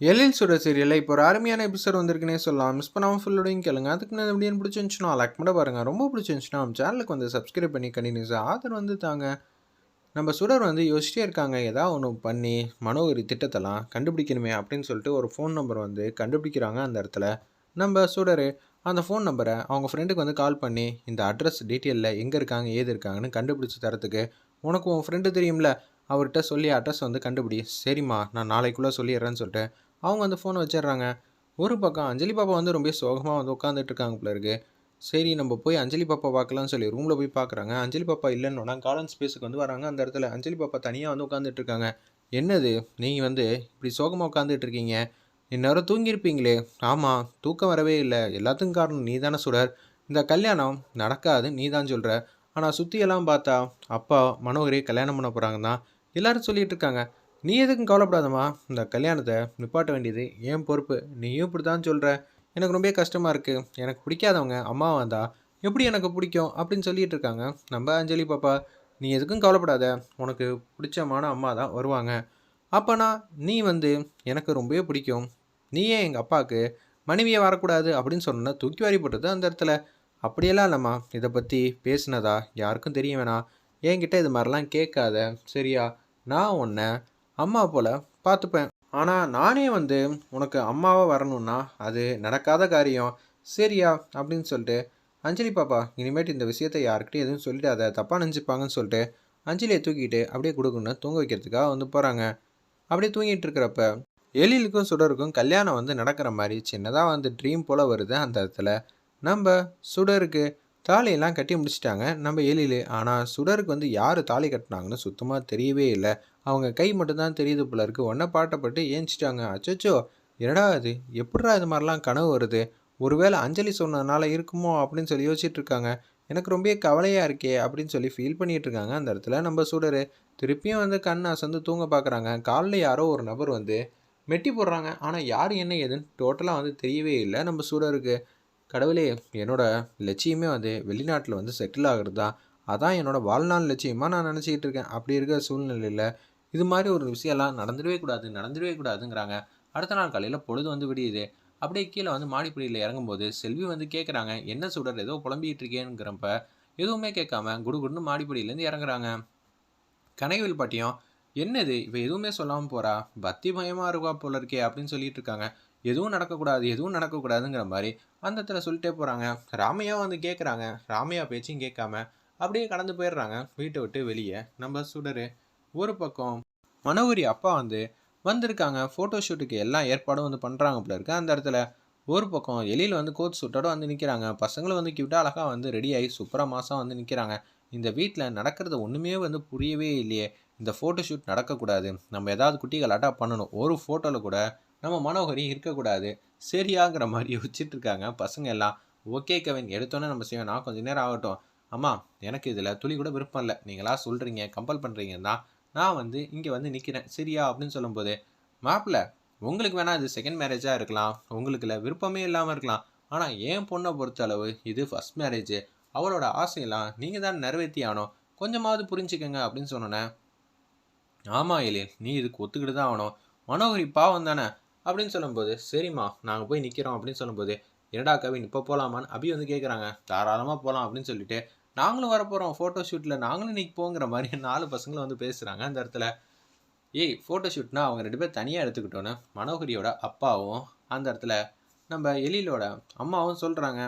எழில் சுட சீரியலில் இப்போ ஒரு அருமையான எபிசோட் வந்திருக்குன்னே சொல்லலாம். மிஸ் பண்ணாமல் ஃபுல்லோடையும் கேளுங்க. அதுக்கு நான் எப்படின்னு பிடிச்சிருந்துச்சுன்னா லைக் பண்ண பாருங்கள் ரொம்ப பிடிச்சிருந்துச்சுன்னா நம்ம சேனலுக்கு வந்து சப்ஸ்கிரைப் பண்ணி கண்டினியூஸாக ஆதரவு வந்து தாங்க. நம்ம சுடர் வந்து யோசிச்சிட்டே இருக்காங்க. ஏதாவது ஒன்று பண்ணி மனோகரி திட்டத்தெல்லாம் கண்டுபிடிக்கணுமே அப்படின்னு சொல்லிட்டு ஒரு ஃபோன் நம்பர் வந்து கண்டுபிடிக்கிறாங்க அந்த இடத்துல. நம்ம சுடர் அந்த ஃபோன் நம்பரை அவங்க ஃப்ரெண்டுக்கு வந்து கால் பண்ணி இந்த அட்ரஸ் டீட்டெயிலில் எங்கே இருக்காங்க ஏது இருக்காங்கன்னு கண்டுபிடிச்சி தரத்துக்கு உனக்கு உன் ஃப்ரெண்டு தெரியும்ல? அவர்கிட்ட சொல்லி அட்ரஸ் வந்து கண்டுபிடி. சரிம்மா நான் நாளைக்குள்ளே சொல்லிடுறேன்னு சொல்லிட்டு அவங்க அந்த ஃபோனை வச்சிடுறாங்க. ஒரு பக்கம் அஞ்சலி பாப்பா வந்து ரொம்ப சோகமாக வந்து உட்காந்துட்டு இருக்காங்க போல இருக்கு. சரி நம்ம போய் அஞ்சலி பாப்பா பார்க்கலாம்னு சொல்லி ரூமில் போய் பார்க்குறாங்க. அஞ்சலி பாப்பா இல்லைன்னா கார்டன் ஸ்பேஸுக்கு வந்து வராங்க. அந்த இடத்துல அஞ்சலி பாப்பா தனியாக வந்து உட்காந்துட்டு இருக்காங்க. என்னது? நீங்கள் வந்து இப்படி சோகமாக உட்காந்துட்டு இருக்கீங்க. இந்நேரம் தூங்கியிருப்பீங்களே. ஆமாம் தூக்கம் வரவே இல்லை. எல்லாத்துக்கும் காரணம் நீ தானே சுடர் இந்த கல்யாணம் நடக்காது நீ தான் சொல்கிற ஆனால் சுற்றியெல்லாம் பார்த்தா அப்பா மனோகரே கல்யாணம் பண்ண போகிறாங்க தான் எல்லோரும் சொல்லிகிட்டு இருக்காங்க. நீ எதுக்கும் கவலைப்படாதம்மா. இந்த கல்யாணத்தை நிப்பாட்ட வேண்டியது ஏன் பொறுப்பு. நீயும் இப்படி தான் சொல்கிற எனக்கு ரொம்ப கஷ்டமாக இருக்குது எனக்கு பிடிக்காதவங்க அம்மா வந்தா எப்படி எனக்கு பிடிக்கும் அப்படின்னு சொல்லிட்டு இருக்காங்க. நம்ம அஞ்சலி பாப்பா நீ எதுக்கும் கவலைப்படாத. உனக்கு பிடிச்சமான அம்மா தான் வருவாங்க. அப்போனா நீ வந்து எனக்கு ரொம்பவே பிடிக்கும். நீ ஏன் எங்கள் அப்பாவுக்கு மனைவியை வரக்கூடாது அப்படின்னு சொன்னா தூக்கி வாரி போட்டது அந்த இடத்துல. அப்படியெல்லாம் இல்லைம்மா. இதை பற்றி பேசுனதா யாருக்கும் தெரிய வேணாம். என்கிட்ட இது மாதிரிலாம் கேட்காத. சரியா? நான் உன்னை அம்மா போல் பார்த்துப்பேன். ஆனால் நானே வந்து உனக்கு அம்மாவாக வரணும்னா அது நடக்காத காரியம். சரியா? அப்படின்னு சொல்லிட்டு அஞ்சலி பாப்பா இனிமேட்டு இந்த விஷயத்தை யாருக்கிட்டையும் எதுவும் சொல்லிடாத. தப்பாக நினச்சிப்பாங்கன்னு சொல்லிட்டு அஞ்சலியை தூக்கிட்டு அப்படியே கொடுக்குன்னு தூங்க வைக்கிறதுக்காக வந்து போகிறாங்க அப்படியே தூங்கிட்டு இருக்கிறப்ப எழிலுக்கும் சுடருக்கும் கல்யாணம் வந்து நடக்கிற மாதிரி சின்னதாக வந்து ட்ரீம் போல் வருது அந்த இடத்துல. நம்ம சுடருக்கு தாலியெல்லாம் கட்டி முடிச்சிட்டாங்க. நம்ம எழில் ஆனால் சுடருக்கு வந்து யார் தாலி கட்டினாங்கன்னு சுத்தமாக தெரியவே இல்லை. அவங்க கை மட்டும்தான் தெரியுது போல இருக்கு. ஒன்றை பாட்டப்பட்டு ஏஞ்சிட்டாங்க. அச்சச்சோ! என்னடா இது? எப்படா இது மாதிரிலாம் கனவு வருது? ஒருவேளை அஞ்சலி சொன்னதுனால இருக்குமோ அப்படின்னு சொல்லி யோசிச்சுட்டு இருக்காங்க. எனக்கு ரொம்ப கவலையாக இருக்கே அப்படின்னு சொல்லி ஃபீல் பண்ணிட்டு இருக்காங்க அந்த இடத்துல நம்ம சுடர். திருப்பியும் வந்து கண் அசந்து தூங்க பார்க்குறாங்க காலில் யாரோ ஒரு நபர் வந்து மெட்டி போடுறாங்க. ஆனால் யார் என்ன ஏதுன்னு டோட்டலாக வந்து தெரியவே இல்லை நம்ம சுடருக்கு. கடவுளே என்னோட லட்சியமே வந்து வெளிநாட்டில் வந்து செட்டில் ஆகிறது? தான் அதான் என்னோடய வாழ்நாள் லட்சியமாக நான் நினச்சிக்கிட்டு இருக்கேன். அப்படி இருக்கிற சூழ்நிலையில் இது மாதிரி ஒரு விஷயம்லாம் நடந்துடவே கூடாது நடந்துடவே கூடாதுங்கிறாங்க. அடுத்த நாள் காலையில் பொழுது வந்து விடியுது. அப்படியே கீழே வந்து மாடிப்படியில் இறங்கும்போது செல்வி வந்து கேட்குறாங்க என்ன சுடர்? ஏதோ புலம்பிகிட்டு இருக்கேங்கிறப்ப எதுவுமே கேட்காம குடுகுடுன்னு மாடிப்படியிலேருந்து இறங்குறாங்க. கனகவில் பாட்டியும் என்னது? இப்போ எதுவுமே சொல்லாமல் போகிறா பக்தி பயமாக இருக்கா போல இருக்கே அப்படின்னு சொல்லிட்டு இருக்காங்க. எதுவும் நடக்கக்கூடாது எதுவும் நடக்கக்கூடாதுங்கிற மாதிரி அந்த இடத்துல சொல்லிட்டே போகிறாங்க ராமையா வந்து கேட்குறாங்க ராமையா பேச்சையும் கேட்காம அப்படியே கடந்து போயிடுறாங்க. வீட்டை விட்டு வெளியே. நம்ம சுடரு. ஒரு பக்கம் மனோகரி அப்பா வந்து வந்திருக்காங்க. ஃபோட்டோ ஷூட்டுக்கு எல்லா ஏற்பாடும் வந்து பண்ணுறாங்க போல இருக்கு. அந்த இடத்துல ஒரு பக்கம் எலியில் வந்து கோத் சுட்டோட வந்து நிற்கிறாங்க பசங்களும் வந்து கியூட்டாக அழகாக வந்து ரெடி ஆகி சூப்பராக மாதம் வந்து நிற்கிறாங்க இந்த வீட்டில் நடக்கிறது ஒன்றுமே வந்து புரியவே இல்லையே. இந்த ஃபோட்டோ ஷூட் நடக்கக்கூடாது. நம்ம ஏதாவது குட்டிகளாட்டா பண்ணணும். ஒரு ஃபோட்டோவில் கூட நம்ம மனோகரி இருக்கக்கூடாது. சரியாங்கிற மாதிரி யோசிச்சுட்டு இருக்காங்க பசங்க எல்லாம் ஓகே கவின். எடுத்தோன்னே நம்ம செய்வோம். நான் கொஞ்சம் நேரம் ஆகட்டும். அம்மா எனக்கு இதில் துளி கூட விருப்பம் இல்லை. நீங்களா சொல்கிறீங்க கம்பல் பண்ணுறீங்கன்னா நான் வந்து இங்கே வந்து நிற்கிறேன். சரியா? அப்படின்னு சொல்லும்போது மாப்பிள்ள உங்களுக்கு வேணால் இது செகண்ட் மேரேஜாக இருக்கலாம். உங்களுக்குல விருப்பமே இல்லாமல் இருக்கலாம். ஆனால் என் பொண்ணை பொறுத்த அளவு இது ஃபஸ்ட் மேரேஜ் அவளோட ஆசையெல்லாம் நீங்கள் தான் நிறைவேற்றி ஆகணும். கொஞ்சமாவது புரிஞ்சுக்கங்க அப்படின்னு சொன்னோன்னே ஆமாம் எழில். நீ இதுக்கு ஒத்துக்கிட்டு தான் ஆகணும். மனோகரி பாவம் தானே. அப்படின்னு சொல்லும்போது சரிம்மா நாங்கள் போய் நிற்கிறோம் அப்படின்னு சொல்லும்போது என்னடா கவின் இப்போ போகலாமான்னு அபி வந்து கேட்குறாங்க தாராளமாக போகலாம் அப்படின்னு சொல்லிட்டு நாங்களும் வரப்போகிறோம் ஃபோட்டோ ஷூட்டில் நாங்களும் இன்றைக்கி போங்கிற மாதிரி நாலு பசங்களும் வந்து பேசுகிறாங்க அந்த இடத்துல. ஏய் ஃபோட்டோ ஷூட்னா அவங்க ரெண்டு பேர் தனியாக எடுத்துக்கிட்டோன்னு மனோகரியோட அப்பாவும் அந்த இடத்துல நம்ம எழிலோட அம்மாவும் சொல்கிறாங்க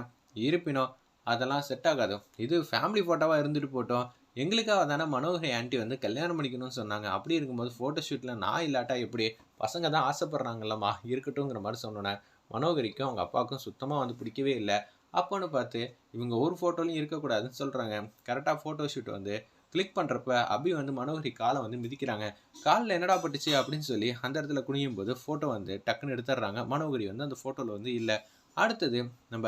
இருப்பினோ அதெல்லாம் செட் ஆகாது. இது ஃபேமிலி ஃபோட்டோவாக இருந்துட்டு போட்டோம். எங்களுக்காக தானே மனோகரி ஆண்டி வந்து கல்யாணம் பண்ணிக்கணும்னு சொன்னாங்க. அப்படி இருக்கும்போது ஃபோட்டோ ஷூட்டில் நான் இல்லாட்டா எப்படி? பசங்க தான் ஆசைப்பட்றாங்கல்லம்மா இருக்கட்டும்ங்கிற மாதிரி சொன்னோன்னே மனோகரிக்கும் அவங்க அப்பாவுக்கும் சுத்தமாக வந்து பிடிக்கவே இல்லை. அப்போன்னு பார்த்து இவங்க ஒரு ஃபோட்டோலையும் இருக்கக்கூடாதுன்னு சொல்கிறாங்க கரெக்டாக ஃபோட்டோ ஷூட் வந்து கிளிக் பண்ணுறப்ப அபி வந்து மனோகரி காலை வந்து மிதிக்கிறாங்க. காலில் என்னடா பட்டுச்சு அப்படின்னு சொல்லி அந்த இடத்துல குனியும் போது ஃபோட்டோ வந்து டக்குன்னு எடுத்துடுறாங்க. மனோகரி வந்து அந்த ஃபோட்டோவில் வந்து இல்லை. அடுத்தது நம்ம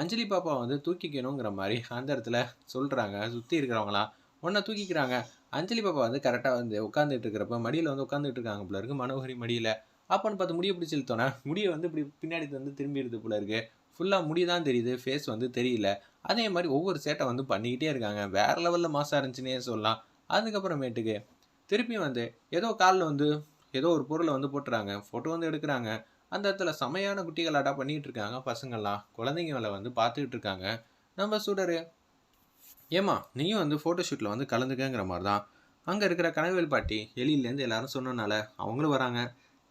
அஞ்சலி பாப்பா வந்து தூக்கிக்கணுங்கிற மாதிரி அந்த இடத்துல சொல்கிறாங்க சுற்றி இருக்கிறவங்களாம் உன்னை தூக்கிக்கிறாங்க. அஞ்சலி பாப்பா வந்து கரெக்டாக வந்து உட்காந்துட்டு இருக்கிறப்ப மடியில் வந்து உட்காந்துட்டு இருக்காங்க போல இருக்கு. மனோகரி மடியில். அப்போன்னு பார்த்து முடியை பிடிச்சி இழுத்தோன்னே முடியை வந்து இப்படி பின்னாடி வந்து திரும்பிடுது போல இருக்கு. ஃபுல்லாக முடி தான் தெரியுது ஃபேஸ் வந்து தெரியல. அதே மாதிரி ஒவ்வொரு சேட்டை வந்து பண்ணிக்கிட்டே இருக்காங்க. வேற லெவலில் மாசாக இருந்துச்சுன்னே சொல்லலாம். அதுக்கப்புறமேட்டுக்கு திருப்பி வந்து ஏதோ காலில் வந்து ஏதோ ஒரு பொருளை வந்து போட்டுறாங்க. ஃபோட்டோ வந்து எடுக்கிறாங்க. அந்த இடத்துல செமையான குட்டிகளாட்டா பண்ணிகிட்டு இருக்காங்க பசங்கள்லாம். குழந்தைங்கள வந்து பார்த்துக்கிட்டு இருக்காங்க. நம்ம சுடரு ஏமா நீயும் வந்து ஃபோட்டோ ஷூட்டில் வந்து கலந்துக்கங்கிற மாதிரி தான் அங்கே இருக்கிற கனவேல் பாட்டி எலியிலேருந்து எல்லாரும் சொன்னனால அவங்களும் வராங்க.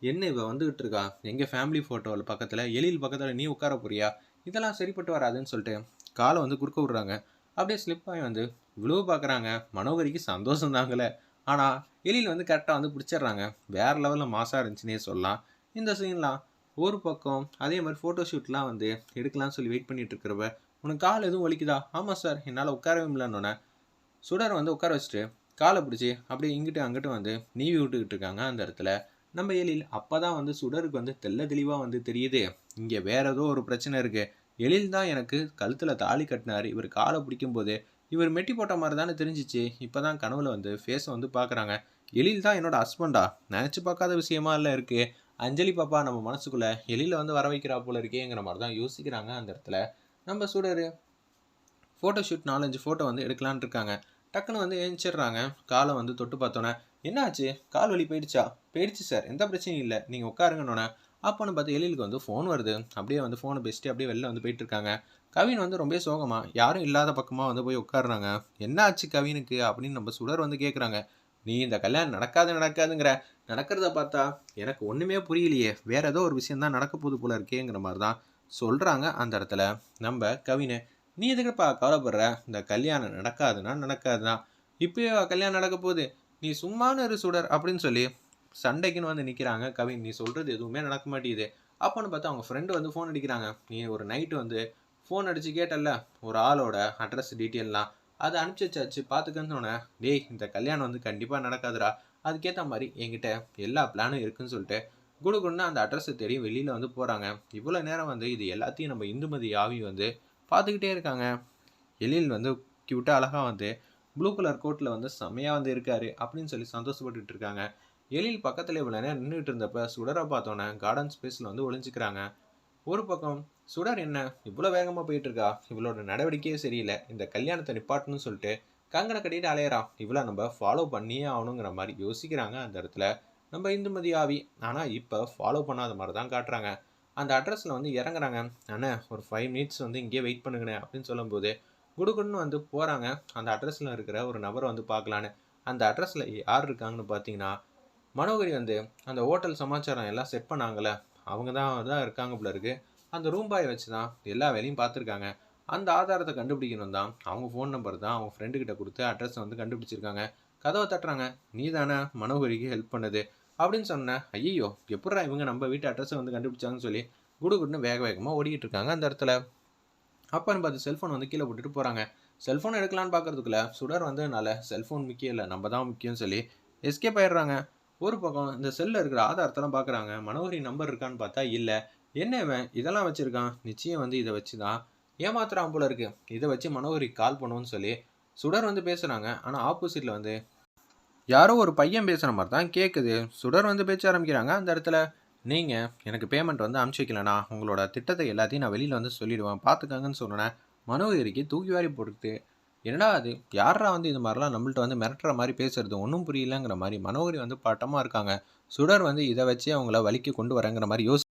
என்ன இவ வந்துகிட்டு இருக்கா? எங்கள் ஃபேமிலி ஃபோட்டோவில் பக்கத்தில் எலியில் பக்கத்தில் நீ உட்கார போறியா? இதெல்லாம் சரிப்பட்டு வராதுன்னு சொல்லிட்டு காலை வந்து குறுக்க விடுறாங்க. அப்படியே ஸ்லிப் ஆகி வந்து விழுவு பார்க்குறாங்க மனோகரிக்கு சந்தோஷம் தாங்கல. ஆனால் எலியில் வந்து கரெக்டாக வந்து பிடிச்சிடுறாங்க. வேறு லெவலில் மாசாக இருந்துச்சுன்னே சொல்லலாம். இந்த சீன்லாம் ஒரு பக்கம் அதே மாதிரி ஃபோட்டோ ஷூட்லாம் வந்து எடுக்கலாம்னு சொல்லி வெயிட் பண்ணிகிட்டு இருக்கிறப்ப உனக்கு கால் எதுவும் வலிக்குதா? ஆமாம் சார் என்னால் உட்காரவே முடியலன்னொன்னே. சுடர் வந்து உட்கார வச்சுட்டு காலை பிடிச்சி அப்படியே இங்கிட்டு அங்கிட்டு வந்து நீவி விட்டுக்கிட்டு இருக்காங்க அந்த இடத்துல. நம்ம எழில் அப்போ தான் வந்து சுடருக்கு வந்து தெள்ள தெளிவாக வந்து தெரியுது. இங்கே வேற ஏதோ ஒரு பிரச்சனை இருக்குது எழில் தான் எனக்கு கழுத்தில் தாலி கட்டினார். இவர் காலை பிடிக்கும்போது இவர் மெட்டி போட்ட மாதிரி தானே தெரிஞ்சிச்சு. இப்போ தான் கனவுல வந்து ஃபேஸை வந்து பார்க்குறாங்க எழில் தான் என்னோட ஹஸ்பண்டா நினச்சி பார்க்காத விஷயமா இல்லை இருக்குது அஞ்சலி பாப்பா நம்ம மனசுக்குள்ளே எழில வந்து வர வைக்கிறா போல இருக்கேங்கிற மாதிரி தான் யோசிக்கிறாங்க அந்த இடத்துல. நம்ம சுடர். ஃபோட்டோ ஷூட் நாலஞ்சு ஃபோட்டோ வந்து எடுக்கலான் இருக்காங்க. டக்குன்னு வந்து எழுந்திரிடுறாங்க காலை வந்து தொட்டு பார்த்தோன்னே என்னாச்சு? கால் வலி போயிடுச்சா? போயிடுச்சு சார். எந்த பிரச்சனையும் இல்லை. நீங்கள் உட்காருங்கன்னொன்னே அப்போன்னு பார்த்து எழிலுக்கு வந்து ஃபோன் வருது. அப்படியே வந்து ஃபோனை பேசிட்டு அப்படியே வெளில வந்து போயிட்டு இருக்காங்க. கவின் வந்து ரொம்ப சோகமாக யாரும் இல்லாத பக்கமாக வந்து போய் உட்காடுறாங்க என்ன ஆச்சு கவினுக்கு? அப்படின்னு நம்ம சுடர் வந்து கேட்குறாங்க நீ இந்த கல்யாணம் நடக்காது நடக்காதுங்கிற. நடக்கிறத பார்த்தா எனக்கு ஒன்றுமே புரியலையே. வேறு ஏதோ ஒரு விஷயம் தான் நடக்க போகுது போல இருக்கேங்கிற மாதிரி தான் சொல்கிறாங்க அந்த இடத்துல நம்ம கவினை நீ எதுக்குப்பா கவலைப்படுற? இந்த கல்யாணம் நடக்காதுன்னா நடக்காதுதான் இப்பயே கல்யாணம் நடக்க போகுது. நீ சும்மான ஒரு சுடர் அப்படின்னு சொல்லி சண்டைக்குன்னு வந்து நிற்கிறாங்க கவின். நீ சொல்கிறது எதுவுமே நடக்க மாட்டேங்குது. அப்போன்னு பார்த்தா அவங்க ஃப்ரெண்டு வந்து ஃபோன் அடிக்கிறாங்க. நீ ஒரு நைட்டு வந்து ஃபோன் அடித்து கேட்டல்ல ஒரு ஆளோட அட்ரஸ் டீட்டெயில்லாம் அதை அனுப்பிச்சி வச்சாச்சு பார்த்துக்கன்னு டேய் இந்த கல்யாணம் வந்து கண்டிப்பாக நடக்காதுடா. அதுக்கேற்ற மாதிரி என்கிட்ட எல்லா பிளானும் இருக்குன்னு சொல்லிட்டு குடுகுடுன்னு அந்த அட்ரஸை தேடி வெளியில் வந்து போகிறாங்க இவ்வளோ நேரம் வந்து இது எல்லாத்தையும் நம்ம இந்துமதி ஆவி வந்து பார்த்துக்கிட்டே இருக்காங்க. எழில் வந்து கியூட்டாக அழகாக வந்து ப்ளூ கலர் கோட்டில் வந்து செம்மையாக வந்து இருக்காரு அப்படின்னு சொல்லி சந்தோஷப்பட்டுட்டு இருக்காங்க. எழில் பக்கத்தில் இவ்வளோ நேரம் நின்றுட்டு இருந்தப்ப சுடரை பார்த்தோன்னே கார்டன் ஸ்பேஸில் வந்து ஒளிஞ்சிக்கிறாங்க. ஒரு பக்கம் சுடர் என்ன? இவ்வளோ வேகமாக போயிட்டு இருக்கா இவளோட நடவடிக்கையே சரியில்லை. இந்த கல்யாணத்தை நிப்பாட்டணும்னு சொல்லிட்டு கங்கனை கட்டிட்டு அலையிறான் இவ்வளோ நம்ம ஃபாலோ பண்ணியே ஆகணுங்கிற மாதிரி யோசிக்கிறாங்க அந்த இடத்துல. நம்ம இந்துமதி ஆவி. ஆனால் இப்போ ஃபாலோ பண்ணாத மாதிரி தான் காட்டுறாங்க. அந்த அட்ரஸில் வந்து இறங்குறாங்க. அண்ணே ஒரு ஃபைவ் மினிட்ஸ் வந்து இங்கேயே வெயிட் பண்ணுங்கண்ணே அப்படின்னு சொல்லும்போது குடுகுடுன்னு வந்து போகிறாங்க அந்த அட்ரஸில் இருக்கிற ஒரு நபரை வந்து பார்க்கலான்னு. அந்த அட்ரஸில் யார் இருக்காங்கன்னு பார்த்தீங்கன்னா மனோகரி வந்து அந்த ஹோட்டல் சமாச்சாரம் எல்லாம் செட் பண்ணாங்களே அவங்க தான் தான் இருக்காங்க போல இருக்குது அந்த ரூம் பாய் வச்சு தான் எல்லா வேலையும் பார்த்துருக்காங்க. அந்த ஆதாரத்தை கண்டுபிடிக்கணும் தான் அவங்க ஃபோன் நம்பர் தான் அவங்க ஃப்ரெண்டுக்கிட்ட கொடுத்து அட்ரஸை வந்து கண்டுபிடிச்சிருக்காங்க. கதவை தட்டுறாங்க. நீ தானே மனோகரிக்கு ஹெல்ப் பண்ணுது. அப்படின்னு சொன்னேன். ஐயோ எப்படா இவங்க நம்ம வீட்டு அட்ரஸை வந்து கண்டுபிடிச்சாங்கன்னு சொல்லி குடுகுடுன்னு வேக வேகமாக ஓடிக்கிட்டு இருக்காங்க அந்த இடத்துல. அப்பான்னு பார்த்து செல்ஃபோன் வந்து கீழே போட்டுட்டு போகிறாங்க செல்ஃபோன் எடுக்கலான்னு பார்க்கறதுக்குள்ள சுடர் வந்ததுனால செல்ஃபோன் முக்கியம் இல்லை நம்ம தான் முக்கியம்னு சொல்லி எஸ்கேப் ஆயிடுறாங்க. ஒரு பக்கம் இந்த செல்லில் இருக்கிற ஆதாரத்தெல்லாம் பார்க்குறாங்க. மனோகரி நம்பர் இருக்கான்னு பார்த்தா இல்லை. என்ன இவன்? இதெல்லாம் வச்சுருக்கான். நிச்சயம் வந்து இதை வச்சு தான் ஏமாத்துறான் போல இருக்குது இதை வச்சு மனோகரி கால் பண்ணுவோன்னு சொல்லி சுடர் வந்து பேசுகிறாங்க ஆனால் ஆப்போசிட்டில் வந்து யாரோ ஒரு பையன் பேசுகிற மாதிரி தான் கேட்குது சுடர் வந்து பேச்ச ஆரம்பிக்கிறாங்க. அந்த இடத்துல நீங்கள் எனக்கு பேமெண்ட் வந்து அமுச்சு வைக்கலண்ணா. உங்களோட திட்டத்தை எல்லாத்தையும் நான் வெளியில் வந்து சொல்லிடுவேன். பார்த்துக்கங்கன்னு சொன்னேன் மனோகரிக்கு தூக்கி வாரி போட்டு என்னடா அது? யாரா வந்து இது மாதிரிலாம் நம்மள்ட்ட வந்து மிரட்டுற மாதிரி பேசுறது? ஒன்றும் புரியலங்கிற மாதிரி மனோகரி வந்து பட்டமாக இருக்காங்க. சுடர் வந்து இதை வச்சு அவங்கள வலிக்கு கொண்டு வரங்கிற மாதிரி யோசி